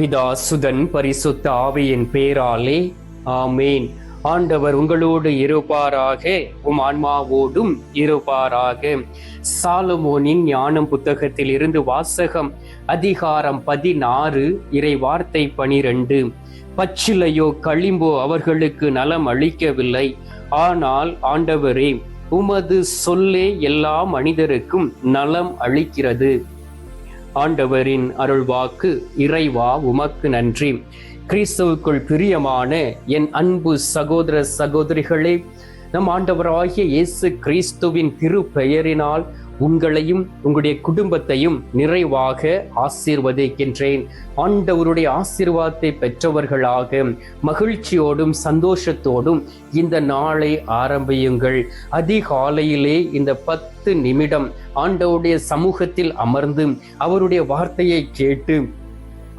பிதா சுதன் பரிசுத்த ஆவியின் பேராலே ஆமேன். ஆண்டவர் உங்களோடு இருப்பாராக உம் ஆன்மாவோடும் இருப்பாராக. சாலமோனின் ஞானம் புத்தகத்தில் இருந்து வாசகம் அதிகாரம் பதினாறு இறை வார்த்தை பனிரெண்டு. பச்சிலையோ களிம்போ அவர்களுக்கு நலம் அளிக்கவில்லை. ஆனால் ஆண்டவரே உமது சொல்லே எல்லா மனிதருக்கும் நலம் அளிக்கிறது. ஆண்டவரின் அருள்வாக்கு இறைவா உமக்கு நன்றி. கிறிஸ்துவுக்குள் பிரியமான என் அன்பு சகோதர சகோதரிகளே நம் ஆண்டவராகிய இயேசு கிறிஸ்துவின் திரு பெயரினால் உங்களையும் உங்களுடைய குடும்பத்தையும் நிறைவாக ஆசீர்வதிக்கின்றேன். ஆண்டவருடைய ஆசீர்வாதத்தை பெற்றவர்களாக மகிழ்ச்சியோடும் சந்தோஷத்தோடும் இந்த நாளை ஆரம்பியுங்கள். அதிகாலையிலே இந்த பத்து நிமிடம் ஆண்டவருடைய சமூகத்தில் அமர்ந்து அவருடைய வார்த்தையை கேட்டு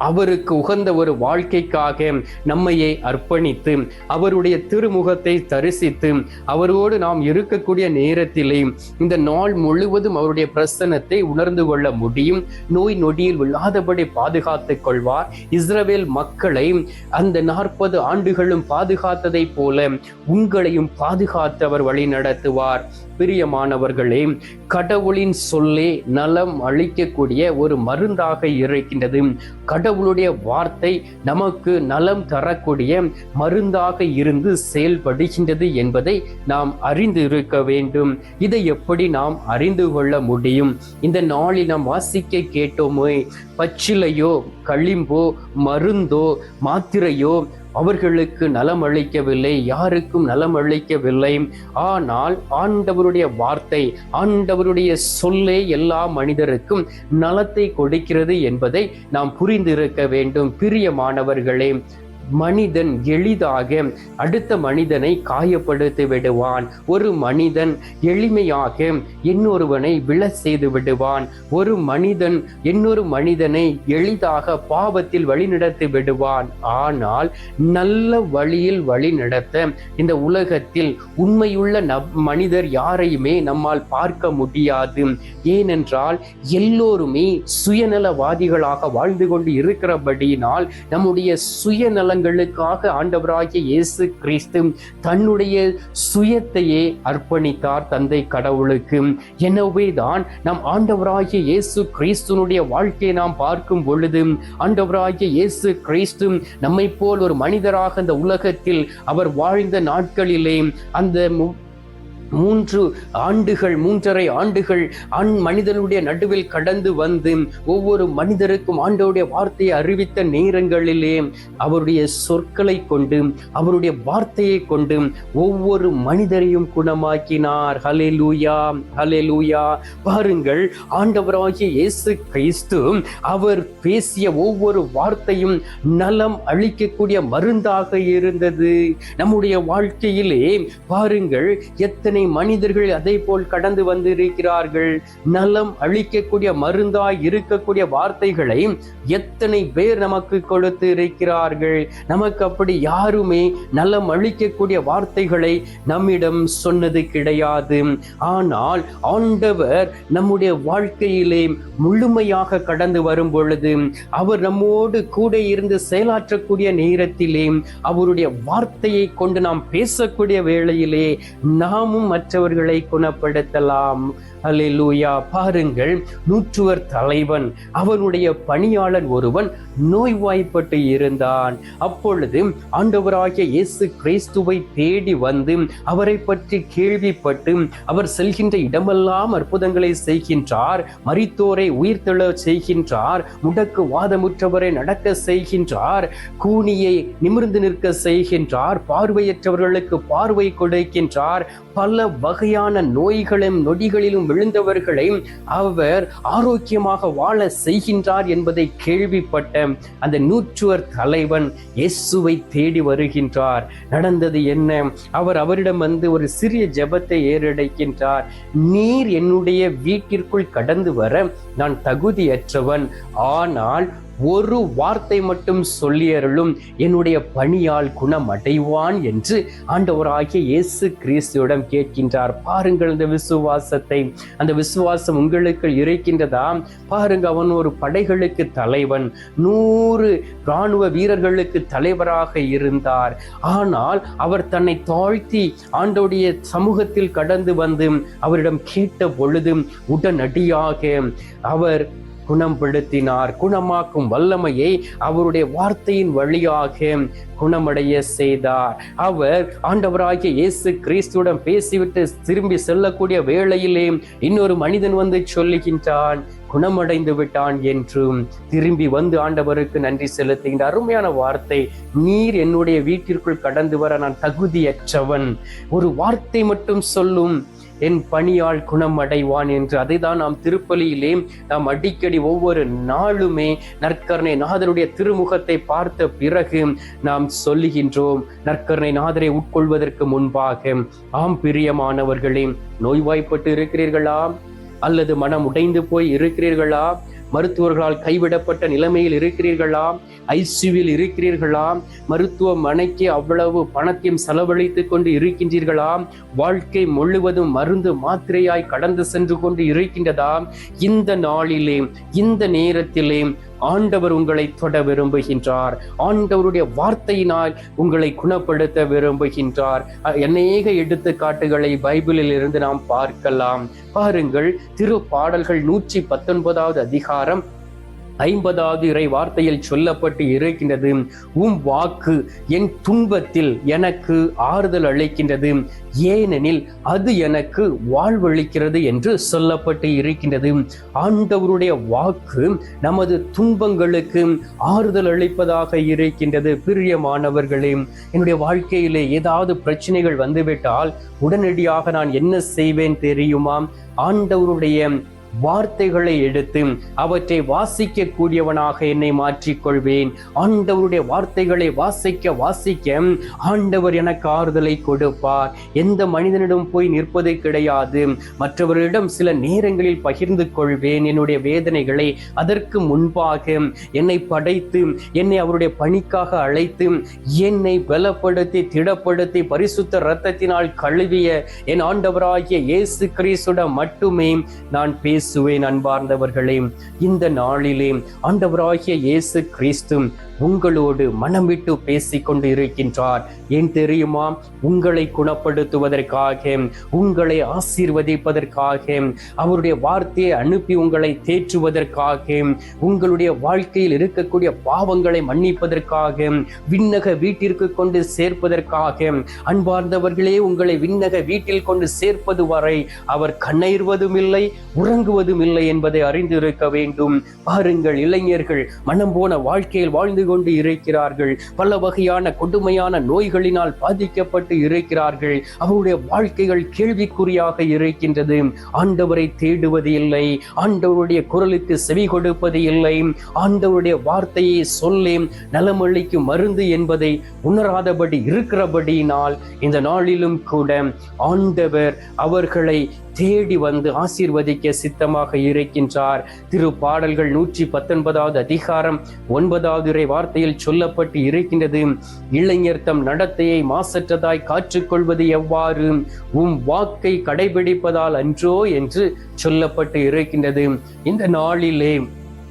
அவருக்கு உகந்த ஒரு வாழ்க்கைக்காக நம்மையே அர்ப்பணித்து அவருடைய திருமுகத்தை தரிசித்து அவரோடு நாம் இருக்கக்கூடிய நேரத்திலே இந்த நாள் முழுவதும் அவருடைய பிரசன்னத்தை உணர்ந்து கொள்ள முடியும். நோய் நொடியில் விழாதபடி பாதுகாத்துக் கொள்வார். இஸ்ரவேல் மக்களை அந்த நாற்பது ஆண்டுகளும் பாதுகாத்ததை போல உங்களையும் பாதுகாத்து அவர் வழி நடத்துவார். பிரியமானவர்களே கடவுளின் சொல்லே நலம் அளிக்கக்கூடிய ஒரு மருந்தாக இருக்கின்றது. கடவுளுடைய வார்த்தை நமக்கு நலம் தரக்கூடிய மருந்தாக இருந்து செயல்படுகின்றது என்பதை நாம் அறிந்து இருக்க வேண்டும். இதை எப்படி நாம் அறிந்து கொள்ள முடியும்? இந்த நாளில் நாம் வாசிக்க கேட்டோமே பச்சிலையோ களிம்போ மருந்தோ மாத்திரையோ அவர்களுக்கு நலம் அளிக்கவில்லை யாருக்கும் நலம் அளிக்கவில்லை ஆனால் ஆண்டவருடைய வார்த்தை ஆண்டவருடைய சொல்லே எல்லா மனிதருக்கும் நலத்தை கொடுக்கிறது என்பதை நாம் புரிந்திருக்க வேண்டும். பிரியமானவர்களே மனிதன் எளிதாக அடுத்த மனிதனை காயப்படுத்தி விடுவான். ஒரு மனிதன் எளிமையாக இன்னொருவனை விழ செய்து விடுவான். ஒரு மனிதன் இன்னொரு மனிதனை எளிதாக பாவத்தில் வழிநடத்தி விடுவான். ஆனால் நல்ல வழியில் வழிநடத்த இந்த உலகத்தில் உண்மையுள்ள நப் மனிதர் யாரையுமே நம்மால் பார்க்க முடியாது. ஏனென்றால் எல்லோருமே சுயநலவாதிகளாக வாழ்ந்து கொண்டு இருக்கிறபடியினால் நம்முடைய சுயநலங்களுக்காக ஆண்டவராகிய இயேசு கிறிஸ்து தன்னுடைய சுயத்தையே அர்ப்பணித்தார் தந்தை கடவுளுக்கு. எனவே தான் நம் ஆண்டவராகிய இயேசு கிறிஸ்துனுடைய வாழ்க்கையை நாம் பார்க்கும் பொழுது ஆண்டவராகிய இயேசு கிறிஸ்து நம்மை போல் ஒரு மனிதராக இந்த உலகத்தில் அவர் வாழ்ந்த நாட்களிலே அந்த மூன்று ஆண்டுகள் மூன்றரை ஆண்டுகள் ஆண் மனிதனுடைய நடுவில் கடந்து வந்து ஒவ்வொரு மனிதருக்கும் ஆண்டவருடைய வார்த்தையை அறிவித்த நேரங்களிலே அவருடைய சொற்களை கொண்டு அவருடைய வார்த்தையை கொண்டு ஒவ்வொரு மனிதரையும் குணமாக்கினார். ஹலே லூயா ஹலே லூயா பாருங்கள் ஆண்டவராகிய இயேசு கிறிஸ்து அவர் பேசிய ஒவ்வொரு வார்த்தையும் நலம் அளிக்கக்கூடிய மருந்தாக இருந்தது. நம்முடைய வாழ்க்கையிலே பாருங்கள் எத்தனை மனிதர்கள் அதை போல் கடந்து வந்திருக்கிறார்கள். நலம் அழிக்கக்கூடிய மருந்தாய் இருக்கக்கூடிய வார்த்தைகளை எத்தனை பேர் நமக்கு கொடுத்து இருக்கிறார்கள்? நமக்கு அப்படி யாருமே நலம் அழிக்கக்கூடிய வார்த்தைகளை நம்மிடம் சொன்னது கிடையாது. ஆனால் ஆண்டவர் நம்முடைய வாழ்க்கையிலே முழுமையாக கடந்து வரும் பொழுது அவர் நம்மோடு கூட இருந்து செயலாற்றக்கூடிய நேரத்திலே அவருடைய வார்த்தையை கொண்டு நாம் பேசக்கூடிய வேளையிலே நாமும் மற்றவர்களை குணப்படுத்தலாம். அலிலூயா பாருங்கள் நூற்றுவர் தலைவன் அவனுடைய பணியாளன் ஒருவன் நோய்வாய்ப்பட்டு இருந்தான். அப்பொழுது ஆண்டவராகிய இயேசு கிறிஸ்துவை தேடி வந்து அவரை பற்றி கேள்விப்பட்டு அவர் செல்கின்ற இடமெல்லாம் அற்புதங்களை செய்கின்றார் மரித்தோரை உயிர்த்தெழ செய்கின்றார் முடக்கு வாதமுற்றவரை நடக்க செய்கின்றார் கூனியை நிமிர்ந்து நிற்க செய்கின்றார் பார்வையற்றவர்களுக்கு பார்வை கொடுக்கின்றார் பல வகையான நோய்களும் நொடிகளிலும் விழுந்தவர்களை அவர் ஆரோக்கியமாக வாழ செய்கின்றார் என்பதை கேள்விப்பட்ட அந்த நூற்றுவர் தலைவன் இயேசுவை தேடி வருகின்றார். நடந்தது என்ன? அவர் அவரிடம் வந்து ஒரு சிறிய ஜெபத்தை ஏறடைக்கின்றார். நீர் என்னுடைய வீட்டிற்குள் கடந்து வர நான் தகுதியற்றவன். ஆனால் ஒரு வார்த்தை மட்டும் சொல்லியருளும் என்னுடைய பணியால் குணம் அடைவான் என்று ஆண்டவராகிய இயேசு கிறிஸ்துவிடம் கேட்கின்றார். பாருங்கள் இந்த விசுவாசத்தை. அந்த விசுவாசம் உங்களுக்கு இருக்கின்றதா பாருங்க அவன் ஒரு படைகளுக்கு தலைவன். நூறு இராணுவ வீரர்களுக்கு தலைவராக இருந்தார். ஆனால் அவர் தன்னை தாழ்த்தி ஆண்டோடைய சமூகத்தில் கடந்து வந்து அவரிடம் கேட்ட பொழுது உடனடியாக அவர் குணப்படுத்தினார் குணமாக்கும் வல்லமையை அவருடைய வார்த்தையின் வழியாக குணமடைய செய்தார். அவர் ஆண்டவராகிய இயேசு கிறிஸ்துவிடம் பேசிவிட்டு திரும்பி செல்லக்கூடிய வேளையிலே இன்னொரு மனிதன் வந்து சொல்லுகின்றான் குணமடைந்து விட்டான் என்றும். திரும்பி வந்து ஆண்டவருக்கு நன்றி செலுத்துகின்ற அருமையான வார்த்தை நீர் என்னுடைய வீட்டிற்குள் கடந்து வர நான் தகுதியற்றவன். ஒரு வார்த்தை மட்டும் சொல்லும் என் பணியால் குணம் அடைவான் என்று அதை தான் நாம் திருப்பலியிலே நாம் அடிக்கடி ஒவ்வொரு நாளுமே நற்கருணை நாதருடைய திருமுகத்தை பார்த்த பிறகு நாம் சொல்லுகின்றோம் நற்கருணை நாதரை உட்கொள்வதற்கு முன்பாக ஆம் பிரியமானவர்களே நோய்வாய்ப்பட்டு இருக்கிறீர்களா? அல்லது மனம் உடைந்து போய் இருக்கிறீர்களா? மருத்துவர்களால் கைவிடப்பட்ட நிலைமையில் இருக்கிறீர்களா ஐசியூவில் இருக்கிறீர்களா மருத்துவமனைக்கு அவ்வளவு பணத்தையும் செலவழித்துக் கொண்டு இருக்கின்றீர்களா வாழ்க்கை முழுவதும் மருந்து மாத்திரையாய் கடந்து சென்று கொண்டு இருக்கின்றதா இந்த நாளிலே இந்த நேரத்திலே ஆண்டவர் உங்களை தொட விரும்புகின்றார். ஆண்டவருடைய வார்த்தையினால் உங்களை குணப்படுத்த விரும்புகின்றார். அநேக எடுத்துக்காட்டுகளை பைபிளில் இருந்து நாம் பார்க்கலாம். பாருங்கள் திரு பாடல்கள் நூற்றி பத்தொன்பதாவது அதிகாரம் ஐம்பதாவது இறை வார்த்தையில் சொல்லப்பட்டு இருக்கின்றது உம் வாக்கு என் துன்பத்தில் எனக்கு ஆறுதல் அளிக்கின்றது ஏனெனில் அது எனக்கு வாழ்வளிக்கிறது என்று சொல்லப்பட்டு இருக்கின்றது. ஆண்டவருடைய வாக்கு நமது துன்பங்களுக்கு ஆறுதல் அளிப்பதாக இருக்கின்றது. பிரியமானவர்களே என்னுடைய வாழ்க்கையிலே ஏதாவது பிரச்சனைகள் வந்துவிட்டால் உடனடியாக நான் என்ன செய்வேன் தெரியுமா? ஆண்டவருடைய வார்த்தைகளை எடுத்து அவற்றை வாசிக்க கூடியவனாக என்னை மாற்றிக்கொள்வேன். ஆண்டவருடைய வார்த்தைகளை வாசிக்க வாசிக்க ஆண்டவர் எனக்கு ஆறுதலை கொடுப்பார். எந்த மனிதனிடம் போய் நிற்பது கிடையாது. மற்றவர்களிடம் சில நேரங்களில் பகிர்ந்து கொள்வேன் என்னுடைய வேதனைகளை. அதற்கு முன்பாக என்னை படைத்து என்னை அவருடைய பணிக்காக அழைத்து என்னை பலப்படுத்தி திடப்படுத்தி பரிசுத்த இரத்தத்தினால் கழுவிய என் ஆண்டவராகிய இயேசு கிறிஸ்துட மட்டுமே நான் பேச பேசுவேன் அன்பார்ந்தவர்களே இந்த நாளிலே ஆண்டவராகிய இயேசு கிறிஸ்து உங்களோடு மனம் விட்டு பேசிக் கொண்டு இருக்கின்றார் ஏன் தெரியுமா உங்களை குணப்படுத்துவதற்காக உங்களை ஆசீர்வதிப்பதற்காக அவருடைய வார்த்தையை அனுப்பி உங்களை தேற்றுவதற்காக உங்களுடைய வாழ்க்கையில் இருக்கக்கூடிய பாவங்களை மன்னிப்பதற்காக விண்ணக வீட்டிற்கு கொண்டு சேர்ப்பதற்காக அன்பார்ந்தவர்களே உங்களை விண்ணக வீட்டில் கொண்டு சேர்ப்பது வரை அவர் கண்ணயிர்வதும் இல்லை உறங்குவதும் இல்லை என்பதை அறிந்திருக்க வேண்டும். பாருங்கள் இளைஞர்கள் மனம் போன வாழ்க்கையில் வாழ்ந்து கொண்டு இருக்கிறார்கள். பல வகையான கொடுமையான நோய்களினால் பாதிக்கப்பட்டு இருக்கிறார்கள். அவருடைய வாழ்க்கைகள் கேள்விக்குறியாக இருக்கின்றது. ஆண்டவரை தேடுவது இல்லை. ஆண்டவருடைய குரலுக்கு செவி கொடுப்பது இல்லை. ஆண்டவருடைய வார்த்தையை சொல்லி நலமளிக்கும் மருந்து என்பதை உணராதபடி இருக்கிறபடியினால் இந்த நாளிலும் கூட ஆண்டவர் அவர்களை தேடி வந்து ஆசீர்வதிக்க சித்தமாக இருக்கின்றார். திரு பாடல்கள் நூற்றி பத்தொன்பதாவது அதிகாரம் ஒன்பதாவது இறை வார்த்தையில் சொல்லப்பட்டு இருக்கின்றது. இளைஞர் தம் நடத்தையை மாசற்றதாய் காற்றுக்கொள்வது எவ்வாறு? உம் வாக்கை கடைபிடிப்பதால் அன்றோ என்று சொல்லப்பட்டு இருக்கின்றது. இந்த நாளிலே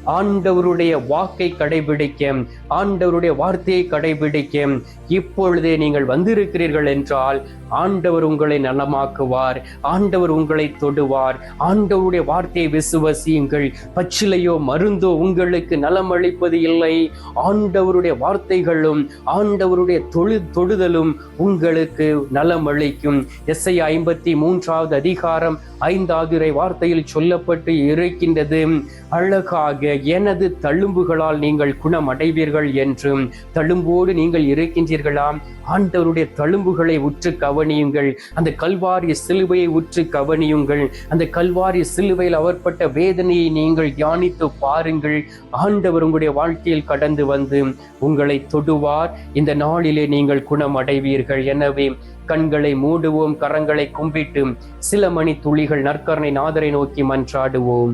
ஆண்டவருடைய வாக்கை கடைபிடிக்க ஆண்டவருடைய வார்த்தையை கடைபிடிக்க இப்பொழுதே நீங்கள் வந்திருக்கிறீர்கள் என்றால் ஆண்டவர் உங்களை நலமாக்குவார் ஆண்டவர் உங்களை தொடுவார். ஆண்டவருடைய வார்த்தையை விசுவசியுங்கள். பச்சிலையோ மருந்தோ உங்களுக்கு நலம் அளிப்பது இல்லை. ஆண்டவருடைய வார்த்தைகளும் ஆண்டவருடைய தொழு தொடுதலும் உங்களுக்கு நலம் அளிக்கும் எஸ்ஐ ஐம்பத்தி மூன்றாவது அதிகாரம் ஐந்தாவது வார்த்தையில் சொல்லப்பட்டு இருக்கின்றது. அழகாக எனது தழும்புகளால் நீங்கள் குணம் அடைவீர்கள் என்றும் தழும்போடு நீங்கள் இருக்கின்றீர்களாம் ஆண்டவருடைய தழும்புகளை உற்று கவனியுங்கள். அந்த கல்வாரி சிலுவையை உற்று கவனியுங்கள். அந்த கல்வாரி சிலுவையில் அவர்பட்ட வேதனையை நீங்கள் தியானித்து பாருங்கள். ஆண்டவர் உங்களுடைய வாழ்க்கையில் கடந்து வந்து உங்களை தொடுவார். இந்த நாளிலே நீங்கள் குணம் அடைவீர்கள் எனவே கண்களை மூடுவோம் கரங்களை கும்பிட்டு சில மணி துளிகள் நற்கரணை நாதரை நோக்கி மன்றாடுவோம்.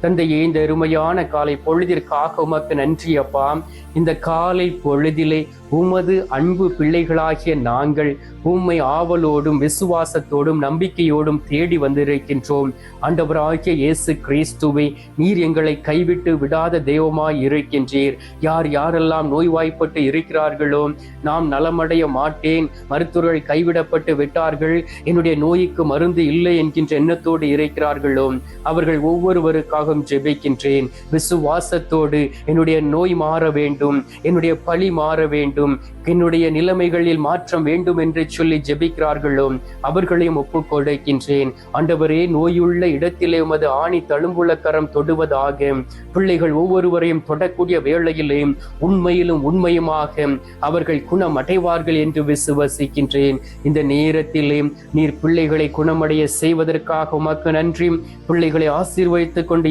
தந்தையே இந்த அருமையான காலை பொழுதிற்காக உமக்கு நன்றி அப்பா. இந்த காலை பொழுதிலே உமது அன்பு பிள்ளைகளாகிய நாங்கள் உம்மை ஆவலோடும் விசுவாசத்தோடும் நம்பிக்கையோடும் தேடி வந்திருக்கின்றோம். ஆண்டவராகிய இயேசு கிறிஸ்துவை நீர் எங்களை கைவிட்டு விடாத தெய்வமாய் இருக்கின்றீர். யார் யாரெல்லாம் நோய்வாய்ப்பட்டு இருக்கிறார்களோ நாம் நலமடைய மாட்டேன். மருத்துவர்கள் கைவிடப்பட்டு விட்டார்கள். என்னுடைய நோய்க்கு மருந்து இல்லை என்கின்ற எண்ணத்தோடு இருக்கிறார்களோ அவர்கள் ஒவ்வொருவருக்காக ஒவ்வொருவருக்காகவும் ஜெபிக்கின்றேன். விசுவாசத்தோடு என்னுடைய நோய் மாற வேண்டும். என்னுடைய பழி மாற வேண்டும். என்னுடைய நிலைமைகளில் மாற்றம் வேண்டும் என்று சொல்லி ஜெபிக்கிறார்களோ அவர்களையும் ஒப்புக் கொடுக்கின்றேன். ஆண்டவரே நோயுள்ள இடத்திலே உமது ஆணி தழும்புலக்கரம் தொடுவதாக பிள்ளைகள் ஒவ்வொருவரையும் தொடக்கூடிய வேளையிலே உண்மையிலும் உண்மையுமாக அவர்கள் குணம் அடைவார்கள் என்று விசுவசிக்கின்றேன். இந்த நேரத்திலே நீர் பிள்ளைகளை குணமடைய செய்வதற்காக உமக்கு நன்றி. பிள்ளைகளை ஆசீர்வதித்துக் கொண்டு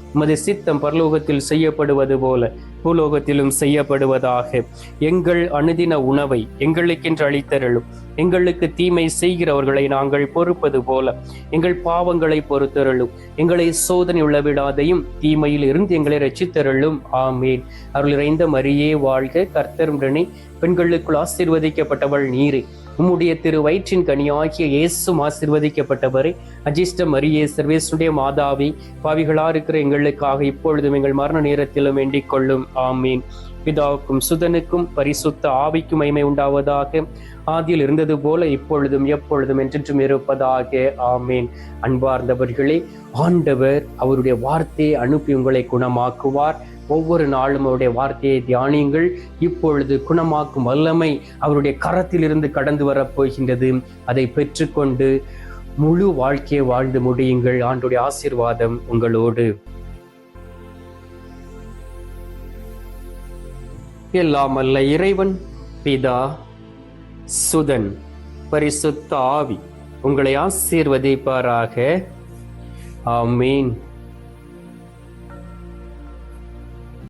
உமது சித்தம் பரலோகத்தில் செய்யப்படுவது போல பூலோகத்திலும் செய்யப்படுவதாக. எங்கள் அனுதின உணவை எங்களுக்கென்று அளித்தருளும். எங்களுக்கு தீமை செய்கிறவர்களை நாங்கள் பொறுப்பது போல எங்கள் பாவங்களை பொறுத்தருளும். எங்களை சோதனை உள்ளவிடாதையும் தீமையில் இருந்து எங்களை ரச்சித்தருளும் ஆமேன். அருள் இறைந்த மரியே வாழ்க கர்த்தருடனே பெண்களுக்குள் ஆசீர்வதிக்கப்பட்டவள் நீரே. உம்முடைய திரு வயிற்றின் கனியாகிய இயேசும் ஆசிர்வதிக்கப்பட்டவரே அஜிஷ்ட மரியே சர்வேசுடைய மாதாவி பாவிகளா இருக்கிற எங்களுக்காக இப்பொழுதும் எங்கள் மரண நேரத்திலும் வேண்டிக் கொள்ளும். ஆமீன். பிதாவுக்கும் சுதனுக்கும் பரிசுத்த ஆவிக்கும் மைமை உண்டாவதாக ஆதியில் இருந்தது போல இப்பொழுதும் எப்பொழுதும் என்றென்றும் இருப்பதாக. ஆமீன். அன்பார்ந்தவர்களே ஆண்டவர் அவருடைய வார்த்தையை அனுப்பி உங்களை குணமாக்குவார். ஒவ்வொரு நாளும் அவருடைய வார்த்தையை தியானியுங்கள். இப்பொழுது குணமாக்கும் வல்லமை அவருடைய கரத்திலிருந்து கடந்து வரப்போகின்றது அதை பெற்றுக்கொண்டு முழு வாழ்க்கையை வாழ்ந்து முடியுங்கள். ஆண்டுடைய ஆசீர்வாதம் உங்களோடு. எல்லாம் அல்ல இறைவன் பிதா சுதன் பரிசுத்த ஆவி உங்களை ஆசீர்வதிப்பாராக. ஆமீன்.